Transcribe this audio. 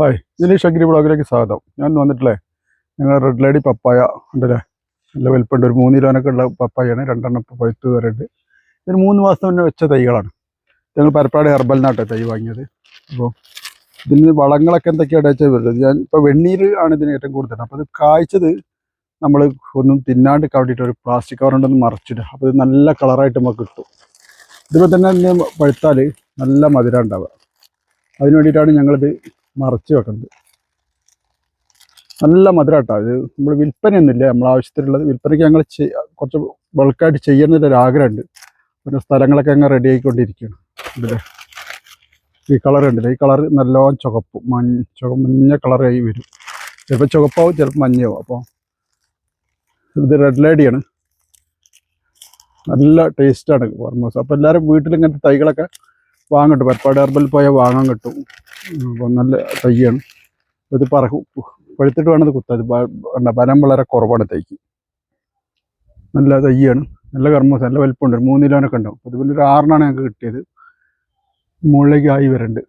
Hi Dinesh agri ബ്ലോഗിലേക്ക് സ്വാഗതം. ഞാൻ വന്നിട്ടില്ലേ ഞങ്ങൾ റെഡ് ലേഡി പപ്പായ ഉണ്ടല്ലേ? നല്ല വലിപ്പമുണ്ട്. ഒരു മൂന്ന് കിലോനൊക്കെ ഉള്ള പപ്പായാണ് രണ്ടെണ്ണം പഴുത്ത് വരണ്ട്. ഇതിന് മൂന്ന് മാസം മുന്നേ വെച്ച തൈകളാണ്. ഞങ്ങൾ പരപ്പാട് ഹെർബൽ നാട്ടെ തൈ വാങ്ങിയത്. അപ്പോൾ ഇതിന് വളങ്ങളൊക്കെ എന്തൊക്കെയാണ് വെച്ചാൽ വരുന്നത് ഞാൻ ഇപ്പോൾ വെണ്ണീര് ആണ് ഇതിന് ഏറ്റവും കൂടുതൽ അപ്പോൾ ഇത് കായ്ച്ചത് നമ്മൾ ഒന്നും തിന്നാണ്ട് കവിട്ടിട്ട് ഒരു പ്ലാസ്റ്റിക് കവർ ഉണ്ടെന്ന് മറച്ചിടുക. അപ്പോൾ ഇത് നല്ല കളറായിട്ട് നമുക്ക് കിട്ടും. ഇതിപ്പോൾ തന്നെ പഴുത്താൽ നല്ല മധുരം ഉണ്ടാവുക. അതിന് വേണ്ടിയിട്ടാണ് ഞങ്ങളിത് മറച്ച് വെക്കുന്നത് നല്ല മധുരം കേട്ടോ ഇത് നമ്മൾ വിൽപ്പനയൊന്നുമില്ല. നമ്മൾ ആവശ്യത്തിനുള്ളത് വിൽപ്പനയ്ക്ക് ഞങ്ങൾ കുറച്ച് ബൾക്കായിട്ട് ചെയ്യുന്നതിന്റെ ആഗ്രഹമുണ്ട് പിന്നെ സ്ഥലങ്ങളൊക്കെ അങ്ങ് റെഡി ആയിക്കൊണ്ടിരിക്കുകയാണ്. ഇതിലെ ഈ കളർ ഉണ്ടല്ലോ ഈ കളർ നല്ലോണം ചുവപ്പ് മഞ്ഞ ചുവ മഞ്ഞ കളറായി വരും. ചിലപ്പോൾ ചുവപ്പാവും ചിലപ്പോൾ മഞ്ഞയാവും. അപ്പോൾ ഇത് റെഡ് ലേഡിയാണ് നല്ല ടേസ്റ്റാണ് ഫോർമോസ് അപ്പോൾ എല്ലാവരും വീട്ടിൽ ഇങ്ങനത്തെ തൈകളൊക്കെ വാങ്ങാൻ കിട്ടും. പരപ്പാട് ഹെർബൽ പോയാൽ വാങ്ങാൻ കിട്ടും. അപ്പം നല്ല തയ്യാണ് ഇത് പറ പഴുത്തിട്ട് വേണത് എന്താ ബലം വളരെ കുറവാണ് തൈക്ക്. നല്ല തയ്യാണ് നല്ല കർമ്മസ് നല്ല വലിപ്പമുണ്ട്. മൂന്ന് കിലോനൊക്കെ ഉണ്ടാവും. അതുപോലെ ഒരു ആറിനാണ് ഞങ്ങൾക്ക് കിട്ടിയത്. മുകളിലേക്ക് ആയി വരുന്നുണ്ട്